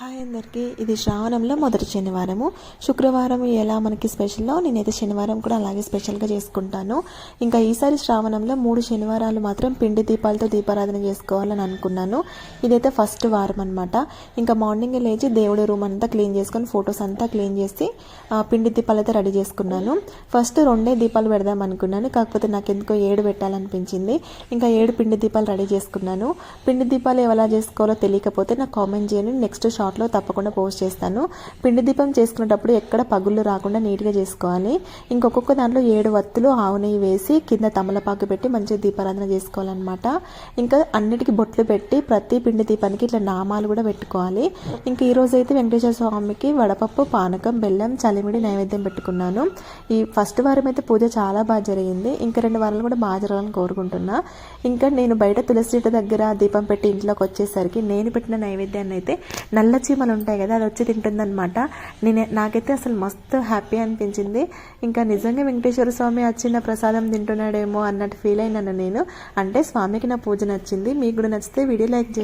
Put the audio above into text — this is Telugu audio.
హాయ్ అందరికీ. ఇది శ్రావణంలో మొదటి శనివారము. శుక్రవారం ఎలా మనకి స్పెషల్లో నేనైతే శనివారం కూడా అలాగే స్పెషల్గా చేసుకుంటాను. ఇంకా ఈసారి శ్రావణంలో మూడు శనివారాలు మాత్రం పిండి దీపాలతో దీపారాధన చేసుకోవాలని అనుకున్నాను. ఇదైతే ఫస్ట్ వారం అనమాట ఇంకా మార్నింగ్ లేచి దేవుడి రూమ్ అంతా క్లీన్ చేసుకొని ఫొటోస్ అంతా క్లీన్ చేసి పిండి దీపాలు అయితే రెడీ చేసుకున్నాను. ఫస్ట్ రెండే దీపాలు పెడదాం అనుకున్నాను. కాకపోతే నాకు ఎందుకో ఏడు పెట్టాలనిపించింది. ఇంకా ఏడు పిండి దీపాలు రెడీ చేసుకున్నాను. పిండి దీపాలు ఎలా చేసుకోవాలో తెలియకపోతే నాకు కామెంట్ చేయండి. నెక్స్ట్ షార్ట్లో తప్పకుండా పోస్ట్ చేస్తాను. పిండి దీపం చేసుకునేటప్పుడు ఎక్కడ పగుళ్ళు రాకుండా నీట్గా చేసుకోవాలి. ఇంకొకొక్క దాంట్లో ఏడు వత్తులు ఆవు నెయ్యి వేసి కింద తమలపాకు పెట్టి మంచిగా దీపారాధన చేసుకోవాలన్నమాట. ఇంకా అన్నిటికీ బొట్లు పెట్టి ప్రతి పిండి దీపానికి ఇట్లా నామాలు కూడా పెట్టుకోవాలి. ఇంకా ఈ అయితే వెంకటేశ్వర స్వామికి వడపప్పు పానకం బెల్లం చలిమిడి నైవేద్యం పెట్టుకున్నాను. ఈ ఫస్ట్ వారం అయితే పూజ చాలా బాగా జరిగింది. ఇంకా రెండు వారాలు కూడా బాగా జరగాలని కోరుకుంటున్నా. ఇంకా నేను బయట తులసి చెట్టు దగ్గర దీపం పెట్టి ఇంట్లోకి వచ్చేసరికి నేను పెట్టిన నైవేద్యాన్ని అయితే నల్ల చీమలు ఉంటాయి కదా అది వచ్చి తింటుందన్నమాట. నేను నాకైతే అసలు మస్తు హ్యాపీ అనిపించింది. ఇంకా నిజంగా వెంకటేశ్వర స్వామి వచ్చిన ప్రసాదం తింటున్నాడేమో అన్నట్టు ఫీల్ అయినాను నేను. అంటే స్వామికి నా పూజ నచ్చింది. మీకు కూడా నచ్చితే వీడియో లైక్ చేయండి.